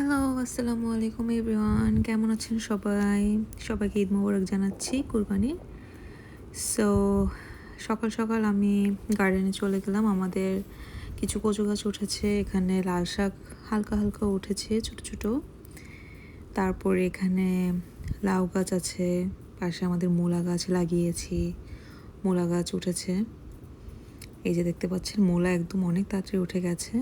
Hello, আসসালামু আলাইকুম everyone. কেমন আছেন সবাই? সবাইকে ঈদ মোবারক জানাচ্ছি কুরবানি সো সকাল সকাল আমি গার্ডেনে চলে গেলাম। আমাদের কিছু কচু গাছ উঠেছে, এখানে লাল শাক হালকা হালকা উঠেছে, ছোট ছোট। তারপরে এখানে লাউ গাছ আছে, পাশে আমাদের মূলা গাছ লাগিয়েছি, মূলা গাছ উঠেছে। এই যে দেখতে পাচ্ছেন, মূলা একদম অনেক তাড়াতাড়ি উঠে গেছে।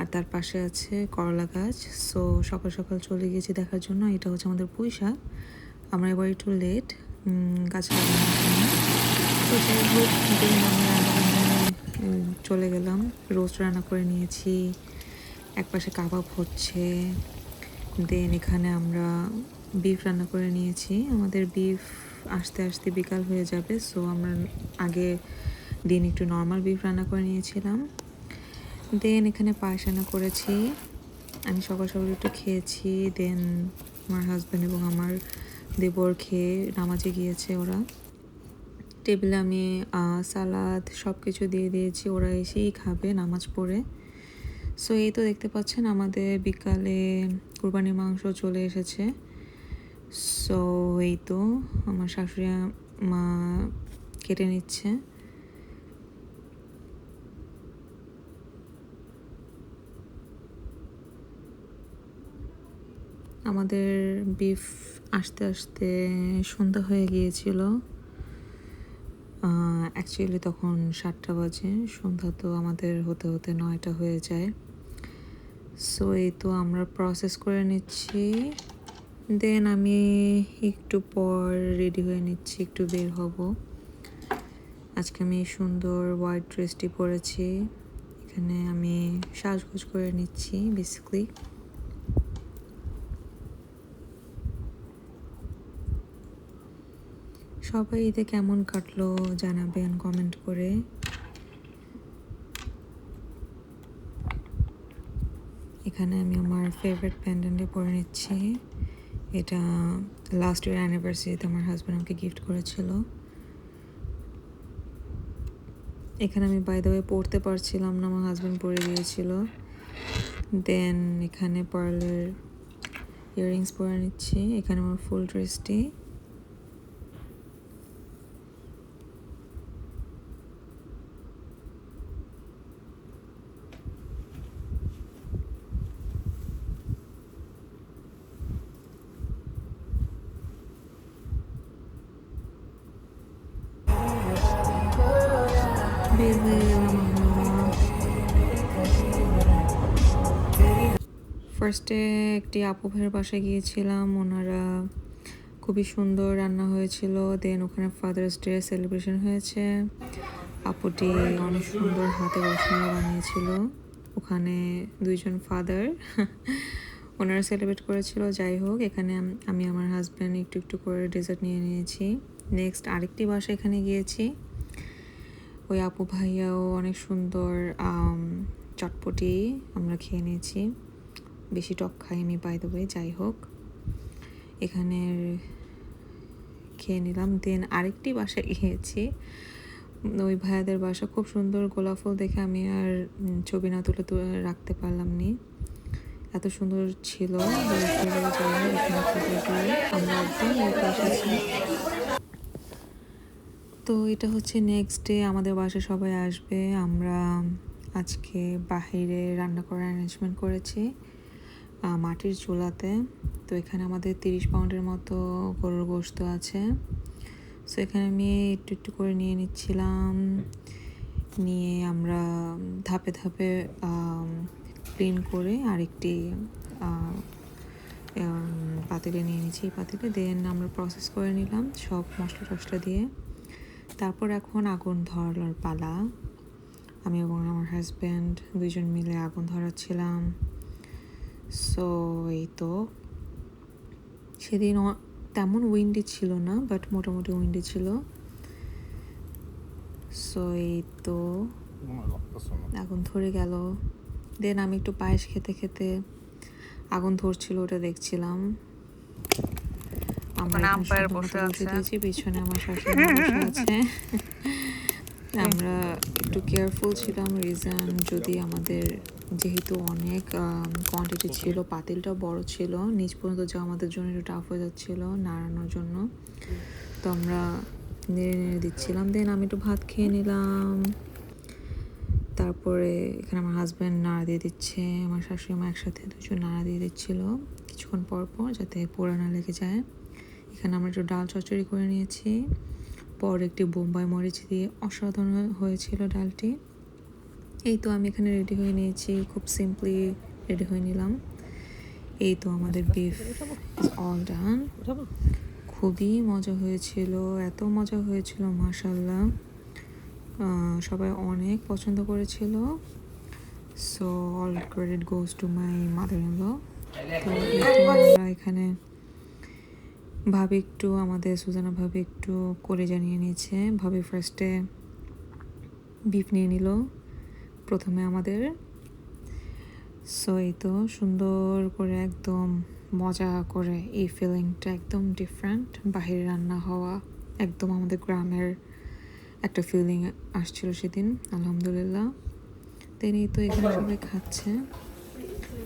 আর তার পাশে আছে করলা গাছ। সো সকাল সকাল চলে গেছি দেখার জন্য। এটা হচ্ছে আমাদের পুঁই শাক আমরা এবার একটু লেট গাছ চলে গেলাম। রোস্ট রান্না করে নিয়েছি। এক পাশে কাবাব হচ্ছে। দেন এখানে আমরা বিফ রান্না করে নিয়েছি। আমাদের বিফ আস্তে আস্তে বিকাল হয়ে যাবে। সো আমরা আগে দিন একটু নর্মাল বিফ রান্না করে নিয়েছিলাম। দেন এখানে পায়েস রান্না করেছি। আমি সকাল সকাল একটু খেয়েছি, দেন আমার হাজব্যান্ড এবং আমার দেবর খেয়ে নামাজে গিয়েছে ওরা। টেবিলে আমি সালাদ সব কিছু দিয়ে দিয়েছি, ওরা এসেই খাবে নামাজ পড়ে। সো এই তো দেখতে পাচ্ছেন আমাদের বিকালে কুরবানির মাংস চলে এসেছে। সো এই তো আমার শাশুড়ি মা কেটে নিচ্ছে। আমাদের বিফ আসতে আসতে সন্ধ্যা হয়ে গিয়েছিল। অ্যাকচুয়ালি তখন সাতটা বাজে, সন্ধ্যা তো আমাদের হতে হতে নয়টা হয়ে যায়। সো এই তো আমরা প্রসেস করে নিচ্ছি। দেন আমি একটু পর রেডি হয়ে নিচ্ছি, একটু বের হব। আজকে আমি সুন্দর হোয়াইট ড্রেসটি পরেছি। এখানে আমি সাজগোজ করে নিচ্ছি বেসিক্যালি সবাই ঈদে কেমন কাটলো জানাবেন কমেন্ট করে। এখানে আমি আমার ফেভারিট প্যান্ডেন্টে পরে নিচ্ছি। এটা লাস্ট ইয়ার অ্যানিভার্সারিতে আমার হাজব্যান্ড আমাকে গিফট করেছিল। এখানে আমি বাই দ্য ওয়ে পড়তে পারছিলাম না, আমার হাজব্যান্ড পরে দিয়েছিল। দেন এখানে পার্লার ইয়াররিংস পরে নিচ্ছি। এখানে আমার ফুল ড্রেসটি ফার্স্টে একটি আপু ভাইয়ের বাসায় গিয়েছিলাম। ওনারা খুবই সুন্দর রান্না হয়েছিল। দেন ওখানে ফাদার্স ডে সেলিব্রেশন হয়েছে। আপুটি অনেক সুন্দর হাতে রসমালাই বানিয়েছিল। ওখানে দুইজন ফাদার ওনারা সেলিব্রেট করেছিল। যাই হোক, এখানে আমি আমার হাজব্যান্ড একটু একটু করে ডেজার্ট নিয়ে নিয়েছি। নেক্সট আরেকটি বাসা এখানে গিয়েছি। ওই আপু ভাইয়াও অনেক সুন্দর চটপটি আমরা খেয়ে নিয়েছি। বেশি টক খাই আমি বাই দ্য যাই হোক। এখানে খেয়ে নিলাম। দেন আরেকটি বাসায় গিয়েছি। ওই ভাইয়াদের বাসা খুব সুন্দর, গোলাপ ফুল দেখে আমি আর ছবি না তুলে তুলে রাখতে পারলাম নি। এত সুন্দর ছিল। তো এটা হচ্ছে নেক্সট ডে আমাদের বাসায় সবাই আসবে। আমরা আজকে বাহিরে রান্না করার অ্যারেঞ্জমেন্ট করেছি মাটির চুলাতে। তো এখানে আমাদের তিরিশ পাউন্ডের মতো গরুর গোস্ত আছে। সো এখানে আমি একটু একটু করে নিয়ে নিচ্ছিলাম। নিয়ে আমরা ধাপে ধাপে ক্লিন করে আরেকটি পাতিলে নিয়ে নিচ্ছি। এই পাতিলে দেন আমরা প্রসেস করে নিলাম সব মশলা টশলা দিয়ে। তারপর এখন আগুন ধরার পালা। আমি এবং আমার হাজব্যান্ড দুজন মিলে আগুন ধরাচ্ছিলাম। সো এই তো। সেদিন তেমন উইন্ডি ছিল না বাট মোটামুটি উইন্ডি ছিল। সো এই তো। আগুন ধরে গেল। দেন আমি একটু পায়েস খেতে খেতে আগুন ধরছিল, ওটা দেখছিলাম। আমরা মতো বসে বসে আছে। দিয়েছি পিছনে আমার শাশুড়ি বসে আছে। আমরা একটু কেয়ারফুল ছিলাম রিজন যদি আমাদের যেহেতু অনেক কোয়ান্টিটি ছিল পাতিলটা বড় ছিল নিচ পর্যন্ত যাওয়া আমাদের জন্য একটু টাফ হয়ে যাচ্ছিল নাড়ানোর জন্য। তো আমরা নেড়ে নেড়ে দিচ্ছিলাম দেন আমি একটু ভাত খেয়ে নিলাম। তারপরে এখানে আমার হাজব্যান্ড নাড়া দিয়ে দিচ্ছে আমার শাশুড়ি মা একসাথে দুজন নাড়া দিয়ে দিচ্ছিল। কিছুক্ষণ পর পর যাতে পোড়া না লেগে যায়। এখানে আমরা একটু ডাল চচ্চড়ি করে নিয়েছি। পর একটি বোম্বাই মরিচ দিয়ে অসাধারণ হয়েছিল ডালটি। এই তো আমি এখানে রেডি হয়ে নিয়েছি খুব সিম্পলি রেডি হয়ে নিলাম। এই তো আমাদের বিফ অল ডান খুবই মজা হয়েছিল এত মজা হয়েছিল মাশাল্লাহ আহ, সবাই অনেক পছন্দ করেছিল। So all credit goes to my mother in law তো আমরা এখানে ভাবি একটু, আমাদের সুজানা ভাবি একটু করে জানিয়ে নিয়েছে। ভাবি ফার্স্টে বিফ নিয়ে নিল, প্রথমে আমাদের। সো এই তো সুন্দর করে একদম মজা করে এই ফিলিংটা একদম ডিফারেন্ট বাহিরে রান্না হওয়া একদম আমাদের গ্রামের একটা ফিলিং আসছিল সেদিন, আলহামদুলিল্লাহ। দেন এই তো এখানে সবাই খাচ্ছে।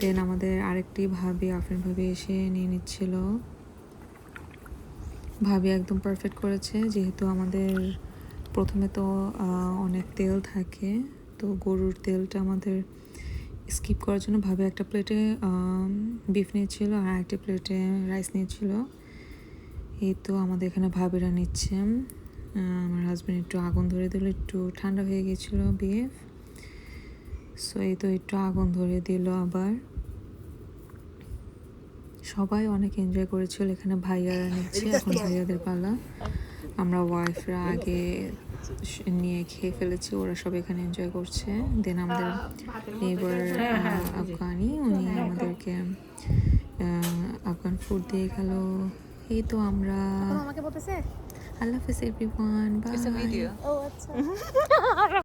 দেন আমাদের আরেকটি ভাবি, আফরিন ভাবি এসে নিয়ে নিচ্ছিল। ভাবি একদম পারফেক্ট করেছে, যেহেতু আমাদের প্রথমে তো অনেক তেল থাকে, তো গরুর তেলটা আমাদের স্কিপ করার জন্য ভাবে একটা প্লেটে বিফ নিয়েছিল আর একটা প্লেটে রাইস নিয়েছিল। এই তো আমাদের এখানে ভাবিরা নিচ্ছে। আমার হাজব্যান্ড একটু আগুন ধরে দিল, একটু ঠান্ডা হয়ে গেছিল বিফ সো এই তো একটু আগুন ধরে দিল আবার। সবাই অনেক এনজয় করেছিল। এখানে ভাইয়ারা নিচ্ছে এখন ভাইয়াদের পালা। আমরা ওয়াইফরা আগে নিয়ে খেয়ে ফেলেছি ওরা সব এখানে এনজয় করছে। দেন আমাদের নেবার আফগানি উনি আমাদেরকে আফগান ফুড দিয়ে গেল। এই তো আমরা আমাকে বলতেছে? আল্লাহ হাফিজ এভরিওয়ান বাই ও আচ্ছা।